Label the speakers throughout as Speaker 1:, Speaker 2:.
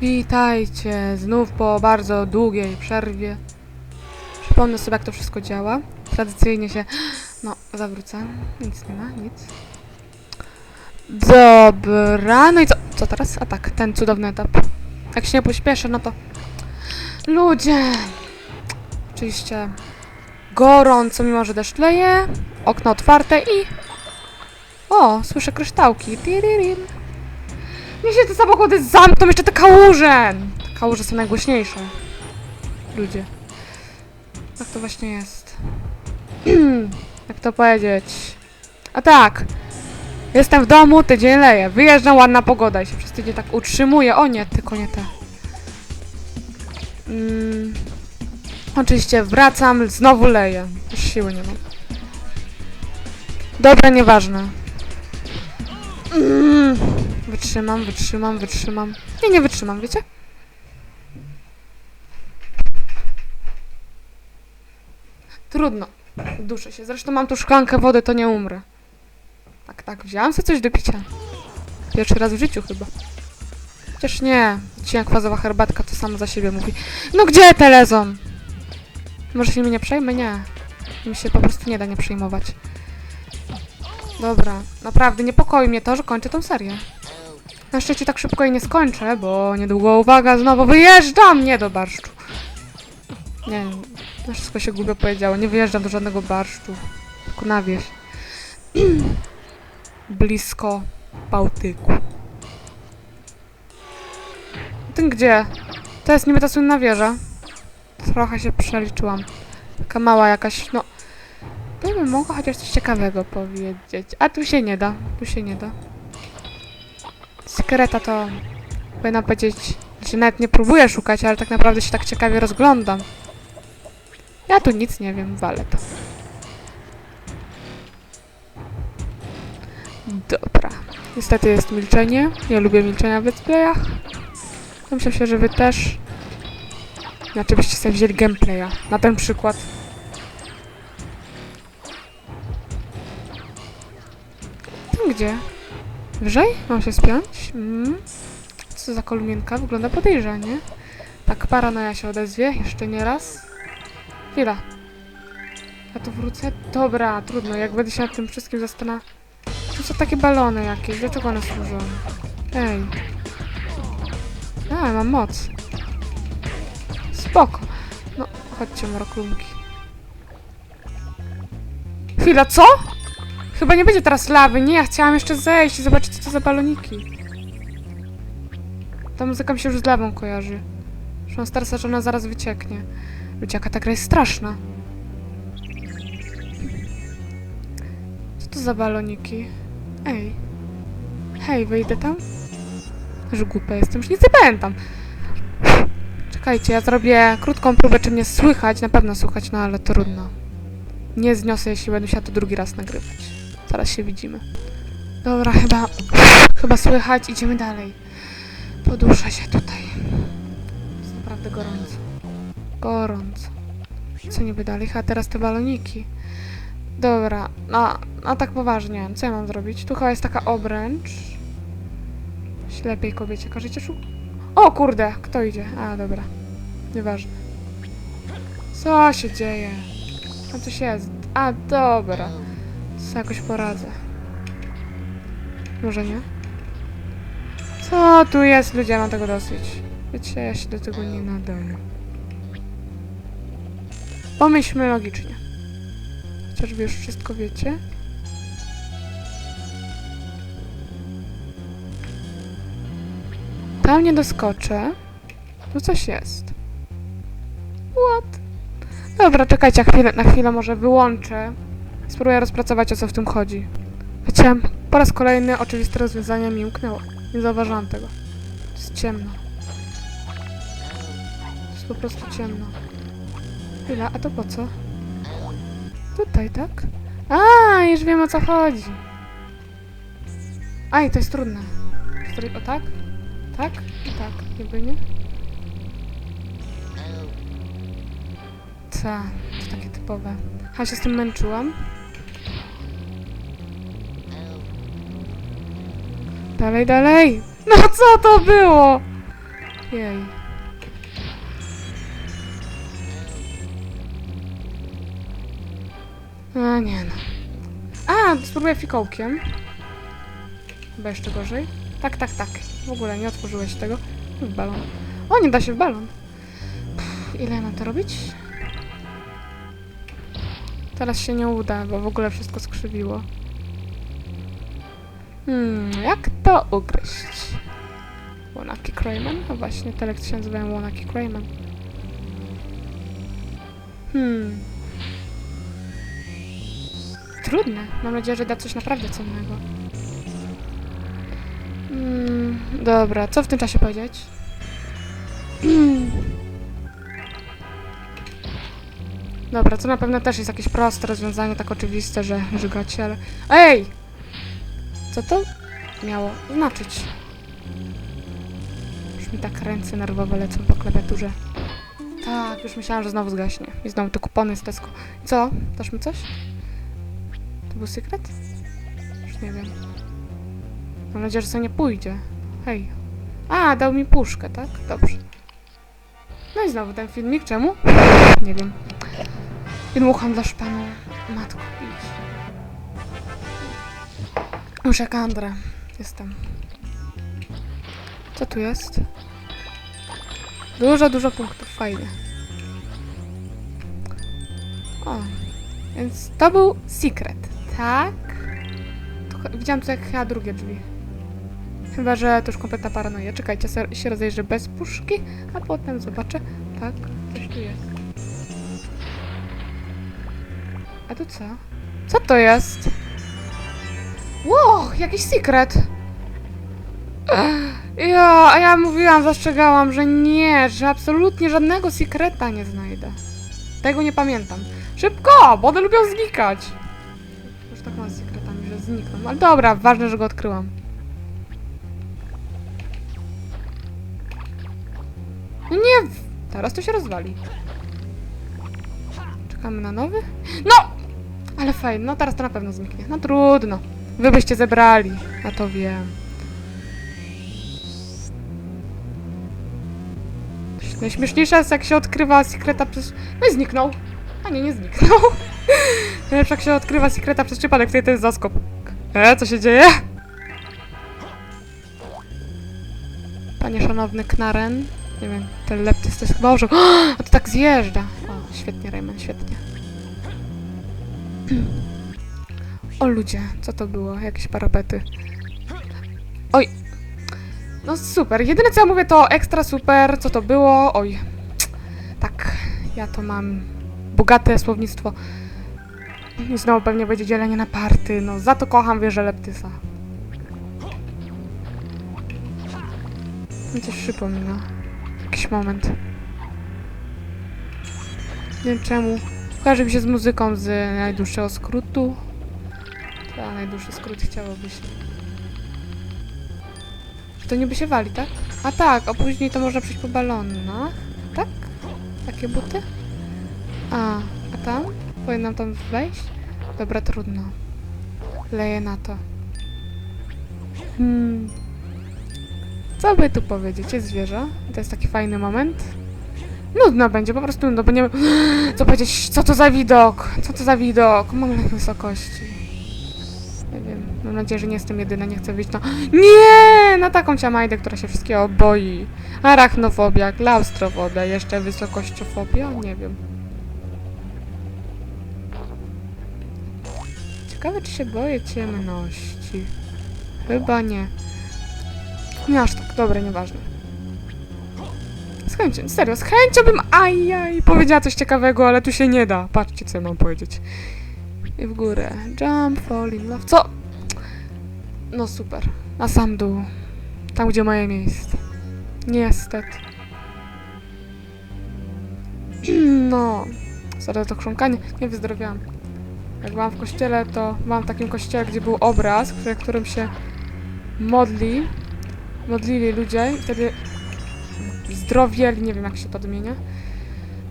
Speaker 1: Witajcie znów po bardzo długiej przerwie. Przypomnę sobie, jak to wszystko działa. Tradycyjnie się. No, zawrócę. Nic nie ma, nic. Dobra, no i co? Co teraz? A tak, ten cudowny etap. Jak się nie pośpieszę, no to. Ludzie! Oczywiście gorąco, mimo że deszcz leje. Okno otwarte i. O, słyszę kryształki. Tiririm. Niech się te samochody zamkną, jeszcze te kałuże! Te kałuże są najgłośniejsze. Ludzie. Tak to właśnie jest. Jak to powiedzieć? A tak! Jestem w domu, tydzień leje. Wyjeżdżam, ładna pogoda i się przez tydzień tak utrzymuje. O nie, tylko nie te. Mm. Oczywiście wracam, znowu leję. Już siły nie mam. Dobra, nieważne. Mm. Wytrzymam, wytrzymam, wytrzymam. Nie, nie wytrzymam, wiecie? Trudno. Duszę się. Zresztą mam tu szklankę wody, to nie umrę. Tak, tak, wziąłam sobie coś do picia. Pierwszy raz w życiu chyba. Chociaż nie. Dzisiaj kwasowa herbatka to samo za siebie mówi. No gdzie te lezą? Może się mi nie przejmę? Nie. Mi się po prostu nie da nie przejmować. Dobra, naprawdę niepokoi mnie to, że kończę tą serię. Na szczęście tak szybko jej nie skończę, bo niedługo, uwaga, znowu wyjeżdżam! Nie do barszczu. Nie, na wszystko się głupio powiedziało. Nie wyjeżdżam do żadnego barszczu. Tylko na wieś. Blisko Bałtyku. Ten gdzie? To jest niby ta słynna wieża. Trochę się przeliczyłam. Taka mała jakaś, no... To bym mogła chociaż coś ciekawego powiedzieć. A tu się nie da. Tu się nie da. Sekreta to... Powinna powiedzieć, że nawet nie próbuję szukać, ale tak naprawdę się tak ciekawie rozglądam. Ja tu nic nie wiem, walę to. Dobra. Niestety jest milczenie. Nie lubię milczenia w let's. Myślę się, że wy też. Znaczy byście sobie wzięli gameplaya. Na ten przykład. Tam gdzie? Wyżej? Mam się spiąć? Mm. Co za kolumienka? Wygląda podejrzanie. Tak, paranoja się odezwie. Jeszcze nie raz. Chwila. Ja tu wrócę? Dobra, trudno. Jak będę się nad tym wszystkim zastanawiać. To są takie balony jakieś. Dlaczego one służą? Ej. A, mam moc. Spoko. No, chodźcie, mroklunki. Chwila, co? Chyba nie będzie teraz lawy. Nie, ja chciałam jeszcze zejść i zobaczyć, co to za baloniki. Ta muzyka mi się już z lawą kojarzy. Że on starsa, że ona zaraz wycieknie. Ludzie, jaka ta gra jest straszna. Co to za baloniki? Ej. Hej, wyjdę tam? Że głupia jestem, już nic nie pamiętam. Czekajcie, ja zrobię krótką próbę, czy mnie słychać. Na pewno słychać, no ale trudno. Nie zniosę, jeśli będę musiała to drugi raz nagrywać. Zaraz się widzimy. Dobra, chyba... Chyba słychać. Idziemy dalej. Poduszę się tutaj. Jest naprawdę gorąco. Gorąco. Co niby dalej? A teraz te baloniki. Dobra, no, no tak poważnie. Co ja mam zrobić? Tu chyba jest taka obręcz. Ślepej kobiecie każecie szu... O kurde, kto idzie? A, dobra. Nieważne. Co się dzieje? Tam coś jest. A, dobra. Co jakoś poradzę. Może nie? Co tu jest? Ludzie, mam tego dosyć. Wiecie, ja się do tego nie nadaję. Pomyślmy logicznie. Chociaż wy już wszystko wiecie. Tam nie doskoczę. Tu coś jest. What? Dobra, czekajcie, chwilę, na chwilę może wyłączę. Spróbuję rozpracować, o co w tym chodzi. Wiecie, po raz kolejny oczywiste rozwiązanie mi umknęło. Nie zauważyłam tego. Jest ciemno. Jest po prostu ciemno. Chwila, a to po co? Tutaj, tak? A, już wiem o co chodzi. Aj, to jest trudne. O tak? Tak? I tak. Jakby nie? Co? To takie typowe. A się z tym męczyłam. Dalej, dalej! No co to było? Jej. A nie no. A, spróbuję fikołkiem. Chyba jeszcze gorzej. Tak, tak, tak. W ogóle nie otworzyłeś tego. W balon. O, nie da się w balon. Pff, ile ja mam to robić? Teraz się nie uda, bo w ogóle wszystko skrzywiło. Hmm, jak to ugryźć? Łonaki Crayman? No właśnie, te lekcje się nazywają Łonaki Crayman. Hmm. Trudne. Mam nadzieję, że da coś naprawdę cennego. Hmm, dobra, co w tym czasie powiedzieć? Dobra, to na pewno też jest jakieś proste rozwiązanie, tak oczywiste, że żygacie, ale... Ej! Co to miało znaczyć? Już mi tak ręce nerwowe lecą po klawiaturze. Tak, już myślałam, że znowu zgaśnie. I znowu te kupony z Tesco. Co? Dasz mi coś? To był sekret? Już nie wiem. Mam nadzieję, że sobie nie pójdzie. Hej. A, dał mi puszkę, tak? Dobrze. No i znowu ten filmik. Czemu? Nie wiem. I dmucham dla szpanu. Matko, idź. Już jak Andra. Jestem. Co tu jest? Dużo, dużo punktów. Fajnie. O. Więc to był secret, tak? Widziałam tu jak chyba drugie drzwi. Chyba, że to już kompletna paranoja. Czekajcie, się rozejrzę bez puszki, a potem zobaczę. Tak, coś tu jest. A tu co? Co to jest? Wow, jakiś secret! Ech, Ja, a ja mówiłam, zastrzegałam, że nie, że absolutnie żadnego sekreta nie znajdę. Tego nie pamiętam. Szybko, bo one lubią znikać. Już tak mam z sekretami, że znikną. Ale dobra, ważne, że go odkryłam. No nie, teraz to się rozwali. Czekamy na nowy? No! Ale fajnie, no teraz to na pewno zniknie. No trudno. Wy byście zebrali, ja to wiem. Najśmieszniejsze jest, jak się odkrywa sekreta przez... No i zniknął. A nie, nie zniknął. Najlepsze, jak się odkrywa sekreta przez przypadek, to jest zaskok. E, co się dzieje? Panie szanowny Knaren. Nie wiem, ten leptys to jest chyba orzeł. A to tak zjeżdża. O, świetnie, Rayman, świetnie. O ludzie, co to było? Jakieś parapety. Oj. No super. Jedyne co ja mówię to ekstra super. Co to było? Oj. Tak. Ja to mam bogate słownictwo. I znowu pewnie będzie dzielenie na party. No za to kocham wieżę Leptysa. Mi coś przypomina. Jakiś moment. Nie wiem czemu. Kojarzy mi się z muzyką z najdłuższego skrótu. Ta, najdłuższy skrót chciałoby się. To niby się wali, tak? A tak, a później to można przejść po balonach. Tak? Takie buty? A, a tam? Powinnam tam wejść? Dobra, trudno. Leję na to. Hmm. Co by tu powiedzieć? Jest zwierzę. To jest taki fajny moment. Nudno będzie, po prostu nudno, bo nie wiem, co powiedzieć, co to za widok, co to za widok, mam lek wysokości. Wiem, mam nadzieję, że nie jestem jedyna, nie chcę wyjść na... Nie! Na taką ciamajdę, która się wszystkiego boi. Arachnofobia, klaustrofobia, jeszcze wysokościofobia, nie wiem. Ciekawe, czy się boję ciemności. Chyba nie. Nie aż tak, dobra, nieważne. Z chęcią, serio, z chęcią bym ajaj powiedziała coś ciekawego, ale tu się nie da. Patrzcie, co ja mam powiedzieć. I w górę. Jump, fall in love. Co? No super. Na sam dół. Tam, gdzie moje miejsce. Niestety. No. Sorry to chrząkanie. Nie wyzdrowiałam. Jak byłam w kościele, to byłam w takim kościele, gdzie był obraz, przy którym się modli. Modlili ludzie i wtedy zdrowieli, nie wiem jak się to odmienia.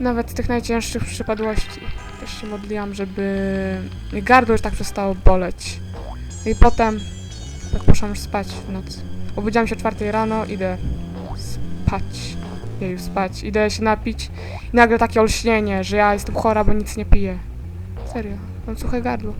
Speaker 1: Nawet z tych najcięższych przypadłości. Też się modliłam, żeby gardło już tak przestało boleć. I potem tak poszłam już spać w nocy. Obudziłam się o czwartej rano, idę spać. Już spać. Idę się napić i nagle takie olśnienie, że ja jestem chora, bo nic nie piję. Serio, mam suche gardło.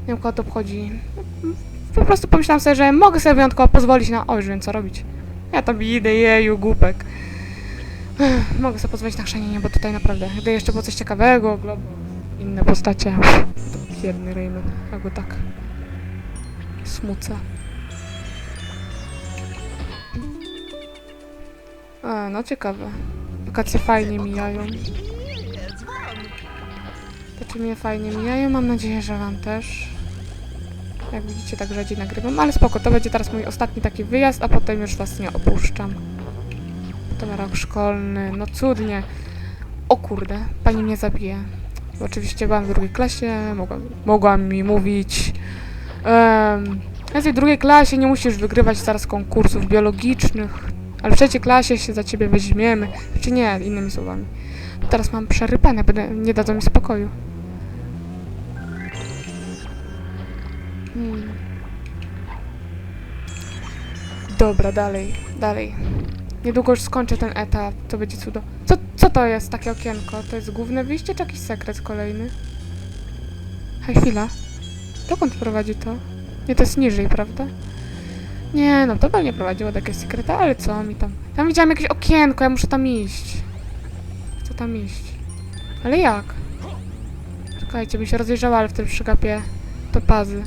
Speaker 1: Nie wiem, kogo to obchodzi. Po prostu pomyślałam sobie, że mogę sobie wyjątkowo pozwolić na... Oj, już wiem co robić. Ja tam idę, jeju, głupek. Mogę sobie pozwolić na chrzanienie, bo tutaj naprawdę, gdy jeszcze było coś ciekawego, globo, inne postacie. To biedny Raymond, ja go tak smucę. A, no ciekawe. Wakacje fajnie mijają. To czy mnie fajnie mijają? Mam nadzieję, że wam też. Jak widzicie, tak rzadziej nagrywam, ale spoko, to będzie teraz mój ostatni taki wyjazd, a potem już was nie opuszczam. Potem rok szkolny, no cudnie. O kurde, pani mnie zabije. Oczywiście byłam w drugiej klasie, mogła, mogła mi mówić. W tej drugiej klasie nie musisz wygrywać zaraz konkursów biologicznych, ale w trzeciej klasie się za ciebie weźmiemy. Czy nie, innymi słowami. Teraz mam przerypane, będę, nie dadzą mi spokoju. Hmm. Dobra, dalej, dalej. Niedługo już skończę ten etap, to będzie cudo. Co, co to jest takie okienko? To jest główne wyjście czy jakiś sekret kolejny? Hej, chwila. Dokąd prowadzi to? Nie, to jest niżej, prawda? Nie, no to pewnie prowadziło do jakiegoś sekreta, ale co mi tam? Tam widziałam jakieś okienko, ja muszę tam iść. Chcę tam iść. Ale jak? Czekajcie, bym się rozejrzała, ale w tym przygapie to pazy.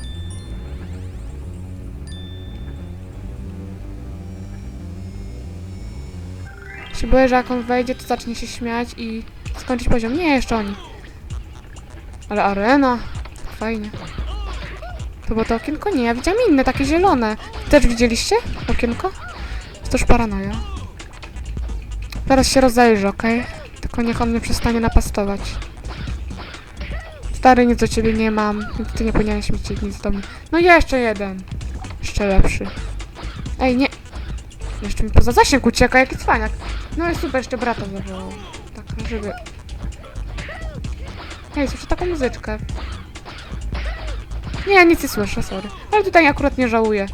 Speaker 1: Się boję, że jak on wejdzie, to zacznie się śmiać i skończyć poziom. Nie, jeszcze oni. Ale arena. Fajnie. To było to okienko? Nie, ja widziałam inne, takie zielone. Też widzieliście okienko? To już paranoja. Zaraz się rozejrzę, okej? Tylko niech on mnie przestanie napastować. Stary, nic do ciebie nie mam. Ty nie powinieneś mieć nic do mnie. No jeszcze jeden. Jeszcze lepszy. Ej, nie. Jeszcze mi poza zasięg ucieka, jaki cwaniak. No i super, jeszcze brata zawołał. Tak, żeby... Ej, słyszę taką muzyczkę. Nie, nic nie słyszę, sorry. Ale tutaj akurat nie żałuję.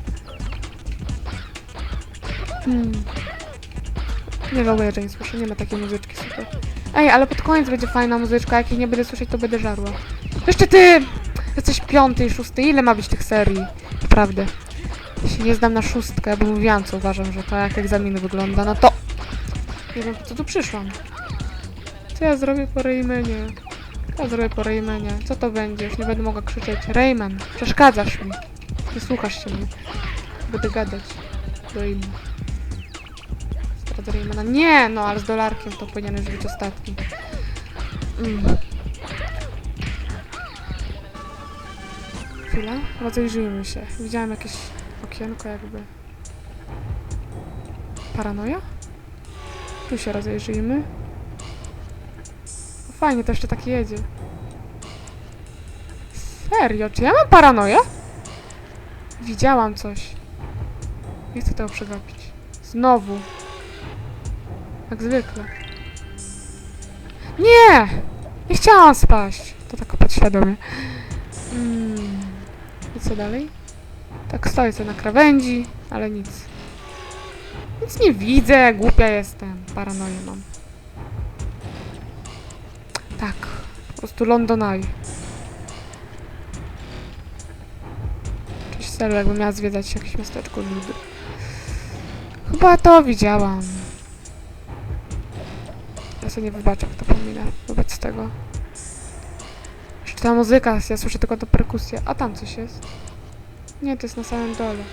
Speaker 1: Hmm. Nie żałuję, że nie słyszę, nie ma takiej muzyczki, super. Ej, ale pod koniec będzie fajna muzyczka, jak jej nie będę słyszeć, to będę żarła. Jeszcze ty! Jesteś piąty i szósty, ile ma być tych serii? Naprawdę. Jeśli nie zdam na szóstkę, bo mówiłam, co uważam, że to jak egzamin wygląda, no to... Nie wiem, po co tu przyszłam. Co ja zrobię po Raymanie? Ja zrobię po Raymanie? Co to będzie? Już nie będę mogła krzyczeć. Rayman, przeszkadzasz mi. Nie słuchasz się mnie. Będę gadać do innych. Zdradzę Raymana. Nie, no ale z dolarkiem to powinieneś być ostatni. Mm. Chwila, rozejrzyjmy się. Widziałam jakieś okienko jakby. Paranoja? Tu się rozejrzyjmy. Fajnie, to jeszcze tak jedzie. Serio, czy ja mam paranoję? Widziałam coś. Nie chcę tego przegapić. Znowu. Jak zwykle. Nie! Nie chciałam spaść. To tak podświadomie. Mm. I co dalej? Tak stoję sobie na krawędzi, ale nic. Nic nie widzę, głupia jestem. Paranoję mam. Tak. Po prostu London Eye. Cześć serio, jakbym miała zwiedzać jakieś miasteczko ludy. Chyba to widziałam. Ja sobie nie wybaczę, jak to pominę wobec tego. Jeszcze ta muzyka, ja słyszę tylko tą perkusję. A tam coś jest. Nie, to jest na samym dole.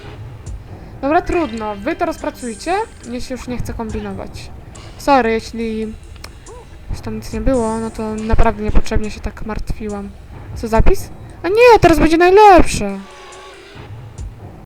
Speaker 1: Dobra, trudno. Wy to rozpracujcie. Się już nie chce kombinować. Sorry, jeśli... Jeśli tam nic nie było, no to naprawdę niepotrzebnie się tak martwiłam. Co, zapis? A nie, teraz będzie najlepsze.